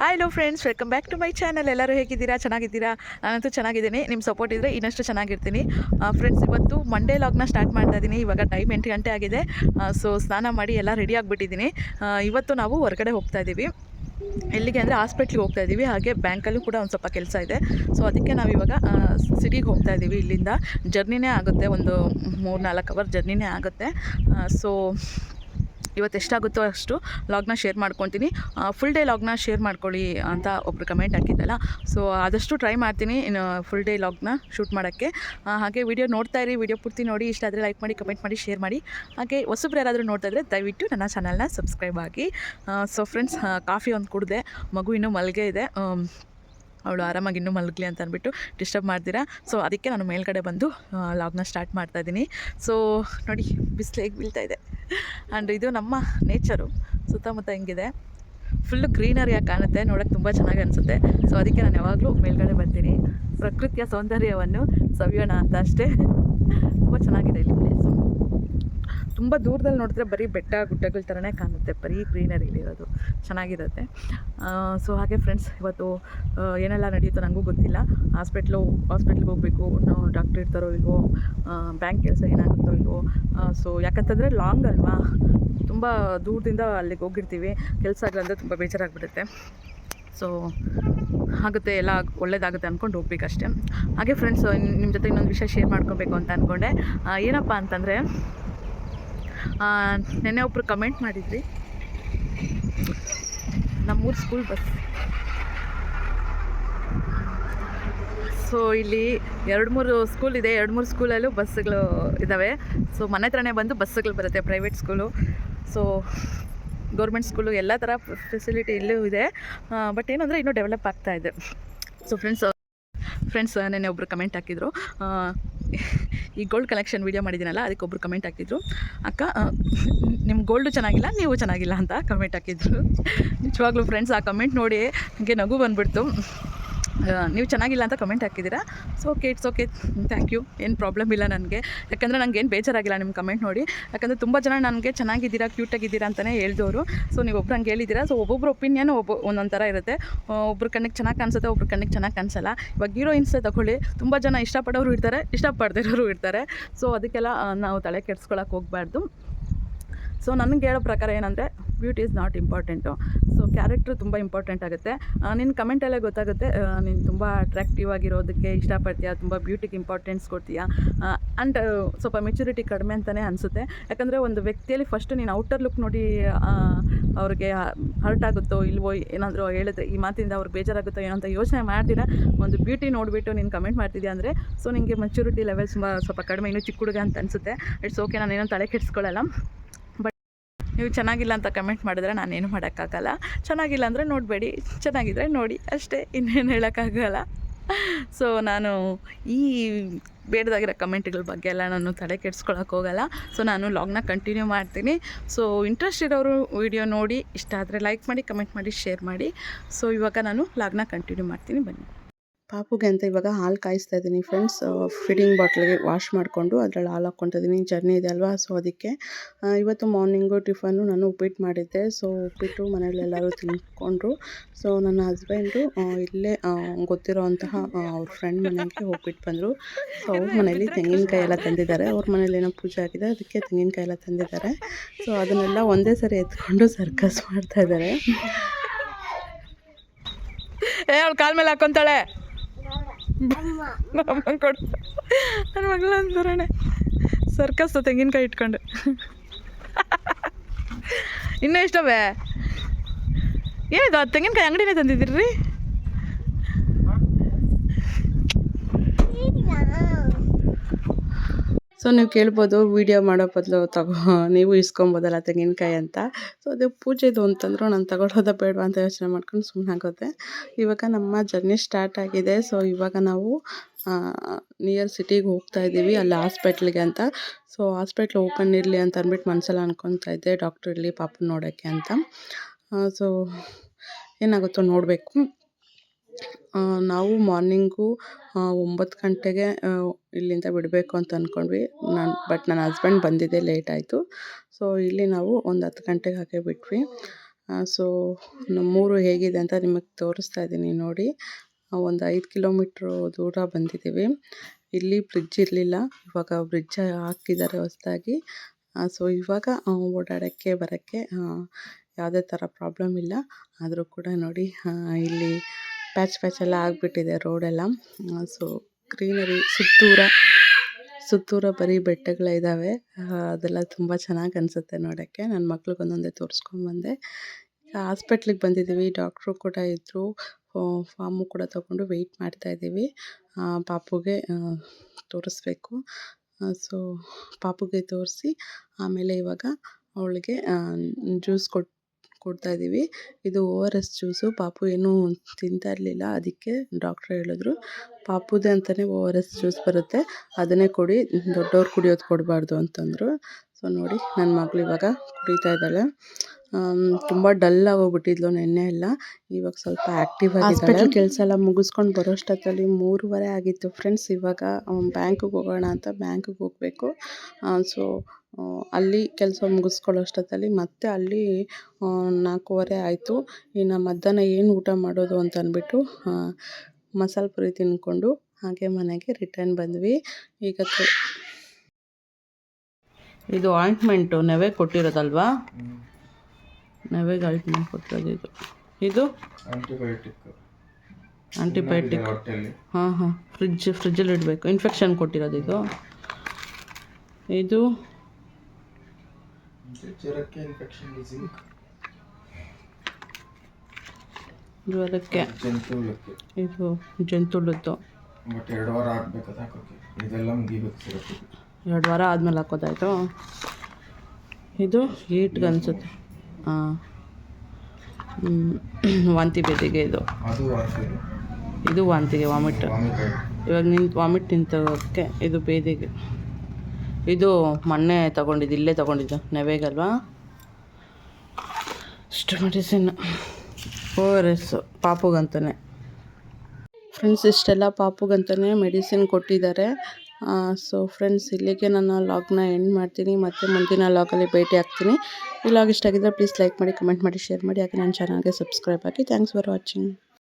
Hi hello friends welcome back to my channel ಎಲ್ಲರೂ ಹೇಗಿದ್ದೀರಾ? ಚೆನ್ನಾಗಿದ್ದೀರಾ? ನಾನಂತೂ ಚೆನ್ನಾಗಿದ್ದೀನಿ. ನಿಮ್ಮ ಸಪೋರ್ಟ್ ಇದ್ದರೆ ಇನ್ನಷ್ಟು ಚೆನ್ನಾಗಿರ್ತೀನಿ. ಫ್ರೆಂಡ್ಸ್ ಇವತ್ತು ಮಂಡೇ ಲಾಗ್ನ ಸ್ಟಾರ್ಟ್ ಮಾಡ್ತಾ ಇದ್ದೀನಿ ಇವಾಗ ಟೈಮ್ ಎಂಟು ಗಂಟೆ ಆಗಿದೆ. ಸೊ ಸ್ನಾನ ಮಾಡಿ ಎಲ್ಲ ರೆಡಿ ಆಗಿಬಿಟ್ಟಿದ್ದೀನಿ. ಇವತ್ತು ನಾವು ಹೊರಗಡೆ ಹೋಗ್ತಾ ಇದ್ದೀವಿ ಎಲ್ಲಿಗೆ ಅಂದರೆ ಹಾಸ್ಪಿಟ್ಲಿಗೆ ಹೋಗ್ತಾ ಇದ್ದೀವಿ ಹಾಗೆ ಬ್ಯಾಂಕಲ್ಲೂ ಕೂಡ ಒಂದು ಸ್ವಲ್ಪ ಕೆಲಸ ಇದೆ. ಸೊ ಅದಕ್ಕೆ ನಾವು ಇವಾಗ ಸಿಟಿಗೆ ಹೋಗ್ತಾ ಇದ್ದೀವಿ ಇಲ್ಲಿಂದ ಜರ್ನಿನೇ ಆಗುತ್ತೆ. ಒಂದು ಮೂರು ನಾಲ್ಕು ಅವರ್ ಜರ್ನಿನೇ ಆಗುತ್ತೆ. ಸೊ ಇವತ್ತು ಎಷ್ಟಾಗುತ್ತೋ ಅಷ್ಟು ಲಾಗ್ನ ಶೇರ್ ಮಾಡ್ಕೊತೀನಿ ಫುಲ್ ಡೇ ಲಾಗ್ನ ಶೇರ್ ಮಾಡ್ಕೊಳ್ಳಿ ಅಂತ ಒಬ್ರು ಕಮೆಂಟ್ ಹಾಕಿದ್ದಲ್ಲ. ಸೊ ಆದಷ್ಟು ಟ್ರೈ ಮಾಡ್ತೀನಿ ಇನ್ನು ಫುಲ್ ಡೇ ಲಾಗ್ನ ಶೂಟ್ ಮಾಡೋಕ್ಕೆ. ಹಾಗೆ ವಿಡಿಯೋ ನೋಡ್ತಾ ಇರಿ ವಿಡಿಯೋ ಪೂರ್ತಿ ನೋಡಿ. ಇಷ್ಟ ಆದರೆ ಲೈಕ್ ಮಾಡಿ ಕಮೆಂಟ್ ಮಾಡಿ ಶೇರ್ ಮಾಡಿ. ಹಾಗೆ ಹೊಸಬ್ರು ಯಾರಾದರೂ ನೋಡ್ತಾ ಇದ್ದರೆ ದಯವಿಟ್ಟು ನನ್ನ ಚಾನಲ್ನ ಸಬ್ಸ್ಕ್ರೈಬ್ ಆಗಿ. ಸೊ ಫ್ರೆಂಡ್ಸ್ ಕಾಫಿ ಒಂದು ಕುಡಿದೆ, ಮಗು ಇನ್ನೂ ಮಲಗೇ ಇದೆ. ಅವಳು ಆರಾಮಾಗಿ ಇನ್ನೂ ಮಲಗಲಿ ಅಂತ ಅಂದ್ಬಿಟ್ಟು ಡಿಸ್ಟರ್ಬ್ ಮಾಡ್ತೀರಾ? ಸೊ ಅದಕ್ಕೆ ನಾನು ಮೇಲ್ಗಡೆ ಬಂದು ಲಾಗ್ನ ಸ್ಟಾರ್ಟ್ ಮಾಡ್ತಾ ಇದ್ದೀನಿ. ಸೊ ನೋಡಿ, ಬಿಸಿಲು ಹೇಗೆ ಬೀಳ್ತಾ ಇದೆ. ಆ್ಯಂಡ್ ಇದು ನಮ್ಮ ನೇಚರು ಸುತ್ತಮುತ್ತ ಹಿಂಗಿದೆ. ಫುಲ್ಲು ಗ್ರೀನರಿಯಾಗಿ ಕಾಣುತ್ತೆ. ನೋಡೋಕ್ಕೆ ತುಂಬ ಚೆನ್ನಾಗಿ ಅನಿಸುತ್ತೆ. ಸೊ ಅದಕ್ಕೆ ನಾನು ಯಾವಾಗಲೂ ಮೇಲ್ಗಡೆ ಬರ್ತೀನಿ. ಪ್ರಕೃತಿಯ ಸೌಂದರ್ಯವನ್ನು ಸವಿಯೋಣ ಅಂತ ಅಷ್ಟೇ. ತುಂಬ ಚೆನ್ನಾಗಿದೆ ಇಲ್ಲಿ ತುಂಬ ದೂರದಲ್ಲಿ ನೋಡಿದ್ರೆ ಬರೀ ಬೆಟ್ಟ ಗುಡ್ಡಗಳ ಥರನೇ ಕಾಣುತ್ತೆ, ಬರೀ ಗ್ರೀನರಿ ಇರೋದು. ಚೆನ್ನಾಗಿರುತ್ತೆ. ಸೊ ಹಾಗೆ ಫ್ರೆಂಡ್ಸ್ ಇವತ್ತು ಏನೆಲ್ಲ ನಡೆಯುತ್ತೋ ನನಗೂ ಗೊತ್ತಿಲ್ಲ. ಹಾಸ್ಪಿಟ್ಲು ಹಾಸ್ಪಿಟ್ಲಿಗೆ ಹೋಗಬೇಕು ನಾವು ಡಾಕ್ಟ್ರ್ ಇರ್ತಾರೋ ಇಲ್ವೋ ಬ್ಯಾಂಕ್ ಕೆಲಸ ಏನಾಗುತ್ತೋ ಇಲ್ವೋ ಸೊ ಯಾಕಂತಂದರೆ ಲಾಂಗ್ ಅಲ್ವಾ? ತುಂಬ ದೂರದಿಂದ ಅಲ್ಲಿಗೆ ಹೋಗಿರ್ತೀವಿ. ಕೆಲಸ ಆಗಲಂದ್ರೆ ತುಂಬ ಬೇಜಾರಾಗ್ಬಿಡುತ್ತೆ. ಸೊ ಆಗುತ್ತೆ, ಎಲ್ಲ ಒಳ್ಳೇದಾಗುತ್ತೆ ಅಂದ್ಕೊಂಡು ಹೋಗ್ಬೇಕಷ್ಟೆ ಹಾಗೆ ಫ್ರೆಂಡ್ಸ್ ನಿಮ್ಮ ಜೊತೆ ಇನ್ನೊಂದು ವಿಷಯ ಶೇರ್ ಮಾಡ್ಕೊಬೇಕು ಅಂತ ಅಂದ್ಕೊಂಡೆ ಏನಪ್ಪ ಅಂತಂದರೆ ನೆನ್ನೆ ಒಬ್ಬರು ಕಮೆಂಟ್ ಮಾಡಿದ್ರಿ. ನಮ್ಮೂರು ಸ್ಕೂಲ್ ಬಸ್ ಸೊ ಇಲ್ಲಿ ಎರಡು ಮೂರು ಸ್ಕೂಲ್ ಇದೆ, ಎರಡು ಮೂರು ಸ್ಕೂಲಲ್ಲೂ ಬಸ್ಸುಗಳು ಇದ್ದಾವೆ ಸೊ ಮನೆ ಹತ್ರನೇ ಬಂದು ಬಸ್ಸುಗಳು ಬರುತ್ತೆ private school so government school ಎಲ್ಲ ಥರ ಫೆಸಿಲಿಟಿ ಇಲ್ಲೂ ಇದೆ. ಬಟ್ ಏನಂದರೆ ಇನ್ನೂ ಡೆವಲಪ್ ಆಗ್ತಾ ಇದೆ. ಸೊ ಫ್ರೆಂಡ್ಸ್ ಫ್ರೆಂಡ್ಸ್ ನೆನ್ನೆ ಒಬ್ಬರು ಕಮೆಂಟ್ ಹಾಕಿದ್ರು. ಈ ಗೋಲ್ಡ್ ಕಲೆಕ್ಷನ್ ವೀಡಿಯೋ ಮಾಡಿದ್ದೀನಲ್ಲ, ಅದಕ್ಕೆ ಒಬ್ಬರು ಕಮೆಂಟ್ ಹಾಕಿದ್ರು. ಅಕ್ಕ ನಿಮ್ಮ ಗೋಲ್ಡು ಚೆನ್ನಾಗಿಲ್ಲ, ನೀವು ಚೆನ್ನಾಗಿಲ್ಲ ಅಂತ ಕಮೆಂಟ್ ಹಾಕಿದ್ರು. ನಿಜವಾಗ್ಲೂ ಫ್ರೆಂಡ್ಸ್ ಆ ಕಮೆಂಟ್ ನೋಡಿ ನನಗೆ ನಗು ಬಂದುಬಿಡ್ತು. ನೀವು ಚೆನ್ನಾಗಿಲ್ಲ ಅಂತ ಕಮೆಂಟ್ ಹಾಕಿದ್ದೀರಾ? So okay it's okay thank you ಏನು ಪ್ರಾಬ್ಲಮ್ ಇಲ್ಲ ನನಗೆ. ಯಾಕಂದರೆ ನನಗೆ ಏನು ಬೇಜಾರಾಗಿಲ್ಲ ನಿಮ್ಮ ಕಮೆಂಟ್ ನೋಡಿ. ಯಾಕಂದರೆ ತುಂಬ ಜನ ನನಗೆ ಚೆನ್ನಾಗಿದ್ದೀರಾ ಕ್ಯೂಟಾಗಿದ್ದೀರಾ ಅಂತಲೇ ಹೇಳ್ದವರು. ಸೊ ನೀವು ಒಬ್ರು ಹಂಗೆ ಹೇಳಿದ್ದೀರಾ. ಸೊ ಒಬ್ಬೊಬ್ರು ಒಪಿನಿಯನ್ ಒಬ್ಬ ಒಂದೊಂದು ಥರ ಇರುತ್ತೆ. ಒಬ್ರು ಕಣ್ಣಿಗೆ ಚೆನ್ನಾಗಿ ಕಾಣಿಸುತ್ತೆ, ಒಬ್ರು ಕಣ್ಣಿಗೆ ಚೆನ್ನಾಗಿ ಕಾಣಿಸಲ್ಲ. ಇವಾಗ ಹೀರೋಯಿನ್ಸೇ ತಗೊಳ್ಳಿ. ತುಂಬ ಜನ ಇಷ್ಟಪಡೋರು ಇರ್ತಾರೆ, ಇಷ್ಟಪಡ್ದಿರೋರು ಇರ್ತಾರೆ. ಸೊ ಅದಕ್ಕೆಲ್ಲ ನಾವು ತಲೆ ಕೆಡ್ಸ್ಕೊಳಕ್ಕೆ ಹೋಗಬಾರ್ದು. ಸೊ ನನಗೆ ಹೇಳೋ ಪ್ರಕಾರ ಏನಂದರೆ beauty is not important. So character ತುಂಬ ಇಂಪಾರ್ಟೆಂಟ್ ಆಗುತ್ತೆ. ನಿನ್ನ ಕಮೆಂಟಲ್ಲೇ ಗೊತ್ತಾಗುತ್ತೆ ನೀನು ತುಂಬ ಅಟ್ರಾಕ್ಟಿವ್ ಆಗಿರೋದಕ್ಕೆ ಇಷ್ಟಪಡ್ತೀಯಾ? ತುಂಬ ಬ್ಯೂಟಿಗೆ ಇಂಪಾರ್ಟೆನ್ಸ್ ಕೊಡ್ತೀಯಾ? ಆ್ಯಂಡ್ ಸ್ವಲ್ಪ ಮೆಚುರಿಟಿ ಕಡಿಮೆ ಅಂತಲೇ ಅನಿಸುತ್ತೆ. ಯಾಕಂದರೆ ಒಂದು ವ್ಯಕ್ತಿಯಲ್ಲಿ ಫಸ್ಟ್ ನೀನು ಔಟರ್ ಲುಕ್ ನೋಡಿ ಅವ್ರಿಗೆ ಹರ್ಟ್ ಆಗುತ್ತೋ ಇಲ್ವೋ ಏನಾದರೂ ಹೇಳಿದ್ರೆ, ಈ ಮಾತಿಂದ ಅವ್ರಿಗೆ ಬೇಜಾರಾಗುತ್ತೋ ಏನೋ ಅಂತ ಯೋಚನೆ ಮಾಡ್ತೀರಾ? ಒಂದು ಬ್ಯೂಟಿ ನೋಡಿಬಿಟ್ಟು ನೀನು ಕಮೆಂಟ್ ಮಾಡ್ತಿದ್ಯಾ ಅಂದರೆ ಸೊ ನಿಮಗೆ ಮೆಚುರಿಟಿ ಲೆವೆಲ್ ತುಂಬ ಸ್ವಲ್ಪ ಕಡಿಮೆ, ಇನ್ನೂ ಚಿಕ್ಕ ಹುಡುಗ ಅಂತ ಅನಿಸುತ್ತೆ. ಇಟ್ಸ್ ಓಕೆ ನಾನು ಏನೋ ತಲೆ ಕೆಡಿಸ್ಕೊಳ್ಳಲ್ಲ ನೀವು ಚೆನ್ನಾಗಿಲ್ಲ ಅಂತ ಕಮೆಂಟ್ ಮಾಡಿದ್ರೆ ನಾನೇನು ಮಾಡೋಕ್ಕಾಗಲ್ಲ. ಚೆನ್ನಾಗಿಲ್ಲ ಅಂದರೆ ನೋಡಬೇಡಿ. ಚೆನ್ನಾಗಿದ್ರೆ ನೋಡಿ. ಅಷ್ಟೇ. ಇನ್ನೇನು ಹೇಳೋಕ್ಕಾಗಲ್ಲ. ಸೊ ನಾನು ಈ ಬೇಡದಾಗಿರೋ ಕಮೆಂಟ್ಗಳ ಬಗ್ಗೆ ಎಲ್ಲ ನಾನು ತಲೆ ಕೆಡ್ಸ್ಕೊಳಕ್ಕೆ ಹೋಗಲ್ಲ. ಸೊ ನಾನು ಲಾಗ್ನ ಕಂಟಿನ್ಯೂ ಮಾಡ್ತೀನಿ. ಸೊ ಇಂಟ್ರೆಸ್ಟ್ ಇರೋರು ವಿಡಿಯೋ ನೋಡಿ. ಇಷ್ಟ ಆದರೆ ಲೈಕ್ ಮಾಡಿ ಕಮೆಂಟ್ ಮಾಡಿ ಶೇರ್ ಮಾಡಿ. ಸೊ ಇವಾಗ ನಾನು ಲಾಗ್ನ ಕಂಟಿನ್ಯೂ ಮಾಡ್ತೀನಿ. ಬನ್ನಿ. ಪಾಪುಗೆ ಅಂತ ಇವಾಗ ಹಾಲು ಕಾಯಿಸ್ತಾ ಇದ್ದೀನಿ ಫ್ರೆಂಡ್ಸ್ ಫೀಡಿಂಗ್ ಬಾಟ್ಲಿಗೆ ವಾಶ್ ಮಾಡಿಕೊಂಡು ಅದರಲ್ಲಿ ಹಾಲು ಹಾಕ್ಕೊತಾ ಇದ್ದೀನಿ ಜರ್ನಿ ಇದೆ ಅಲ್ವಾ? ಸೊ ಅದಕ್ಕೆ ಇವತ್ತು ಮಾರ್ನಿಂಗು ಟಿಫನ್ನು ನಾನು ಉಪ್ಪಿಟ್ಟು ಮಾಡಿದ್ದೆ. ಸೊ ಉಪ್ಪಿಟ್ಟು ಮನೇಲಿ ಎಲ್ಲರೂ ತಿನ್ಕೊಂಡ್ರು. ಸೊ ನನ್ನ ಹಸ್ಬೆಂಡು ಇಲ್ಲೇ ಗೊತ್ತಿರೋ ಅಂತಹ ಅವ್ರ ಫ್ರೆಂಡ್ ಮನೆಗೆ ಹೋಗ್ಬಿಟ್ಟು ಬಂದರು. ಸೊ ಅವ್ರ ಮನೇಲಿ ತೆಂಗಿನಕಾಯಿ ಎಲ್ಲ ತಂದಿದ್ದಾರೆ. ಅವ್ರ ಮನೇಲಿ ಏನೋ ಪೂಜೆ ಆಗಿದೆ. ಅದಕ್ಕೆ ತೆಂಗಿನಕಾಯಿ ಎಲ್ಲ ತಂದಿದ್ದಾರೆ. ಸೊ ಅದನ್ನೆಲ್ಲ ಒಂದೇ ಸರಿ ಎತ್ಕೊಂಡು ಸರ್ಕಸ್ ಮಾಡ್ತಾ ಇದ್ದಾರೆ. ಏ, ಅವಳು ಕಾಲ ಮೇಲೆ ಹಾಕೊಂತಾಳೆ. ಅಮ್ಮ ಕೊಡು ನನ್ನ ಮಗಳ ಸರ್ಕಸ್ ತೆಂಗಿನಕಾಯಿ ಇಟ್ಕೊಂಡು. ಇನ್ನೂ ಇಷ್ಟವೇ ಏನಿದು ಅದು ತೆಂಗಿನಕಾಯಿ ಅಂಗಡಿನೇ ತಂದಿದ್ದೀರಿ? ಸೊ ನೀವು ಕೇಳ್ಬೋದು ವಿಡಿಯೋ ಮಾಡೋ ಬದಲು ತಗೋ, ನೀವು ಇಸ್ಕೊಬೋದಲ್ಲ ತೆಂಗಿನಕಾಯಿ ಅಂತ. ಸೊ ಅದು ಪೂಜೆದು ಅಂತಂದ್ರು ನಾನು ತಗೊಳ್ಳೋದ ಬೇಡವಾ ಅಂತ ಯೋಚನೆ ಮಾಡ್ಕೊಂಡು ಸುಮ್ಮನೆ ಇವಾಗ ನಮ್ಮ ಜರ್ನಿ ಸ್ಟಾರ್ಟ್ ಆಗಿದೆ. ಸೊ ಇವಾಗ ನಾವು ನಿಯರ್ ಸಿಟಿಗೆ ಹೋಗ್ತಾ ಇದ್ದೀವಿ, ಅಲ್ಲಿ ಹಾಸ್ಪಿಟ್ಲಿಗೆ ಅಂತ. ಸೊ ಹಾಸ್ಪಿಟ್ಲ್ ಓಪನ್ ಇರಲಿ ಅಂತ ಅಂದ್ಬಿಟ್ಟು ಮನಸ್ಸಲ್ಲಿ ಅನ್ಕೊತಾ ಇದ್ದೆ ಡಾಕ್ಟ್ರ್ ಇರಲಿ ಪಾಪ ನೋಡೋಕ್ಕೆ ಅಂತ. ಸೊ ಏನಾಗುತ್ತೋ ನೋಡಬೇಕು. ನಾವು ಮಾರ್ನಿಂಗು ಒಂಬತ್ತು ಗಂಟೆಗೆ ಇಲ್ಲಿಂದ ಬಿಡಬೇಕು ಅಂತ ಅಂದ್ಕೊಂಡ್ವಿ ನಾನು, ಬಟ್ ನನ್ನ ಹಸ್ಬೆಂಡ್ ಬಂದಿದ್ದೆ ಲೇಟ್ ಆಯಿತು. ಸೊ, ಇಲ್ಲಿ ನಾವು ಒಂದು ಹತ್ತು ಗಂಟೆಗೆ ಹಾಗೆ ಬಿಟ್ವಿ. ಸೊ, ನಮ್ಮೂರು ಹೇಗಿದೆ ಅಂತ ನಿಮಗೆ ತೋರಿಸ್ತಾ ಇದ್ದೀನಿ ನೋಡಿ. ಒಂದು ಐದು ಕಿಲೋಮೀಟ್ರು ದೂರ ಬಂದಿದ್ದೀವಿ. ಇಲ್ಲಿ ಬ್ರಿಡ್ಜ್ ಇರಲಿಲ್ಲ. ಇವಾಗ ಬ್ರಿಡ್ಜ್ ಹಾಕಿದ್ದಾರೆ ಹೊಸ್ದಾಗಿ. ಸೊ, ಇವಾಗ ಓಡಾಡೋಕ್ಕೆ, ಬರೋಕ್ಕೆ ಯಾವುದೇ ಥರ ಪ್ರಾಬ್ಲಮ್ ಇಲ್ಲ. ಆದರೂ ಕೂಡ ನೋಡಿ ಇಲ್ಲಿ ಪ್ಯಾಚ್ ಪ್ಯಾಚ್ ಎಲ್ಲ ಆಗಿಬಿಟ್ಟಿದೆ ರೋಡೆಲ್ಲ ಸೊ ಗ್ರೀನರಿ ಸುತ್ತೂರ ಸುತ್ತೂರ ಬರೀ ಬೆಟ್ಟಗಳೇ ಇದ್ದಾವೆ ಅದೆಲ್ಲ ತುಂಬ ಚೆನ್ನಾಗಿ ಅನಿಸುತ್ತೆ ನೋಡೋಕ್ಕೆ. ನನ್ನ ಮಕ್ಳಿಗೆ ಒಂದೊಂದೇ ತೋರಿಸ್ಕೊಂಬಂದೆ ಈಗ ಹಾಸ್ಪಿಟ್ಲಿಗೆ ಬಂದಿದ್ದೀವಿ ಡಾಕ್ಟ್ರು ಕೂಡ ಇದ್ದರು ಫಾರ್ಮು ಕೂಡ ತಗೊಂಡು ವೆಯ್ಟ್ ಮಾಡ್ತಾ ಇದ್ದೀವಿ ಆ, ಪಾಪುಗೆ ತೋರಿಸ್ಬೇಕು. ಸೊ ಪಾಪುಗೆ ತೋರಿಸಿ ಆಮೇಲೆ ಇವಾಗ ಅವಳಿಗೆ ಜ್ಯೂಸ್ ಕೊಟ್ಟು ಕೊಡ್ತಾ ಇದ್ದೀವಿ. ಇದು ಓ ಆರ್ ಎಸ್ ಜ್ಯೂಸು. ಪಾಪು ಏನೂ ತಿಂತಾ ಇರಲಿಲ್ಲ. ಅದಕ್ಕೆ ಡಾಕ್ಟ್ರ್ ಹೇಳಿದ್ರು, ಪಾಪುದೇ ಅಂತಲೇ ಓ ಆರ್ ಎಸ್ ಜ್ಯೂಸ್ ಬರುತ್ತೆ. ಅದನ್ನೇ ಕೊಡಿ. ದೊಡ್ಡವ್ರು ಕುಡಿಯೋದು ಕೊಡಬಾರ್ದು ಅಂತಂದರು. ಸೊ ನೋಡಿ ನನ್ನ ಮಗಳು ಇವಾಗ ಕುಡಿತಾ ಇದ್ದಾಳೆ. ತುಂಬ ಡಲ್ ಆಗೋಗ್ಬಿಟ್ಟಿದ್ಲು ನೆನ್ನೆ ಎಲ್ಲ. ಇವಾಗ ಸ್ವಲ್ಪ ಆ್ಯಕ್ಟಿವ್ ಆಗಿದ್ದಾಳೆ. ಕೆಲಸ ಎಲ್ಲ ಮುಗಿಸ್ಕೊಂಡು ಬರೋಷ್ಟೊತ್ತಲ್ಲಿ ಮೂರುವರೆ ಆಗಿತ್ತು. ಫ್ರೆಂಡ್ಸ್ ಇವಾಗ ಬ್ಯಾಂಕಿಗೆ ಹೋಗೋಣ ಅಂತ ಬ್ಯಾಂಕಿಗೆ ಹೋಗಬೇಕು. ಸೊ ಅಲ್ಲಿ ಕೆಲಸ ಮುಗಿಸ್ಕೊಳ್ಳೋಷ್ಟೊತ್ತಲ್ಲಿ ಮತ್ತೆ ಅಲ್ಲಿ ನಾಲ್ಕೂವರೆ ಆಯಿತು. ಇನ್ನು ಮಧ್ಯಾಹ್ನ ಏನು ಊಟ ಮಾಡೋದು ಅಂತ ಅಂದ್ಬಿಟ್ಟು ಮಸಾಲೆ ಪುರಿ ತಿಂದ್ಕೊಂಡು ಹಾಗೆ ಮನೆಗೆ ರಿಟರ್ನ್ ಬಂದ್ವಿ. ಈಗ ಇದು ಆಯಿಂಟ್ಮೆಂಟು ನೆವೆ ಕೊಟ್ಟಿರೋದಲ್ವಾ? ನೆವೆಗೆ ಗೈಡ್ ಕೊಟ್ಟಿರೋದು ಇದು. ಇದು? ಆಂಟಿಬಯೋಟಿಕ್ ಹಾಂ ಹಾಂ. ಫ್ರಿಜ್ ಫ್ರಿಜ್ಜಲ್ಲಿ ಇಡಬೇಕು. ಇನ್ಫೆಕ್ಷನ್ ಕೊಟ್ಟಿರೋದು ಇದು. ಇದು? ಜ್ವರಕ್ಕೆ ಇದು ಜಂತುಳದ್ದು ಎರಡು ವಾರ ಇದೆಲ್ಲ ಎರಡು ವಾರ ಆದಮೇಲೆ ಹಾಕೋದಾಯ್ತು ಇದು ಹೀಟ್ಗೆ ಅನ್ಸುತ್ತೆ. ವಾಂತಿ ಭೇದಿಗೆ ಇದು. ಇದು. ವಾಂತಿಗೆ ವಾಮಿಟ್. ವಾಮಿಟ್ ಇವಾಗ ನಿಂತು ವಾಮಿಟ್ ನಿಂತೋಗೋಕ್ಕೆ ಇದು ಬೇದಿಗೆ ಇದು ಮೊನ್ನೆ ತಗೊಂಡಿದ್ದು ಇಲ್ಲೇ ತಗೊಂಡಿದ್ದು ನೆವೆಗಲ್ವಾ? ಇಷ್ಟು ಮೆಡಿಸಿನ್ ಓ ಆರ್ ಎಸ್ ಪಾಪುಗಂತಾನೆ. ಫ್ರೆಂಡ್ಸ್ ಇಷ್ಟೆಲ್ಲ ಪಾಪುಗಂತಾನೆ ಮೆಡಿಸಿನ್ ಕೊಟ್ಟಿದ್ದಾರೆ. ಸೊ ಫ್ರೆಂಡ್ಸ್ ಇಲ್ಲಿಗೆ ನಾನು ಲಾಗ್ನ ಎಂಡ್ ಮಾಡ್ತೀನಿ. ಮತ್ತು ಮುಂದಿನ ಲಾಗಲ್ಲಿ ಭೇಟಿ ಆಗ್ತೀನಿ. ಈ ಲಾಗ್ ಇಷ್ಟ ಆಗಿದ್ರೆ ಪ್ಲೀಸ್ ಲೈಕ್ ಮಾಡಿ ಕಮೆಂಟ್ ಮಾಡಿ ಶೇರ್ ಮಾಡಿ. ಹಾಗೆ ನನ್ನ ಚಾನಲ್ಗೆ ಸಬ್ಸ್ಕ್ರೈಬ್ ಆಗಿ ಥ್ಯಾಂಕ್ಸ್ ಫಾರ್ ವಾಚಿಂಗ್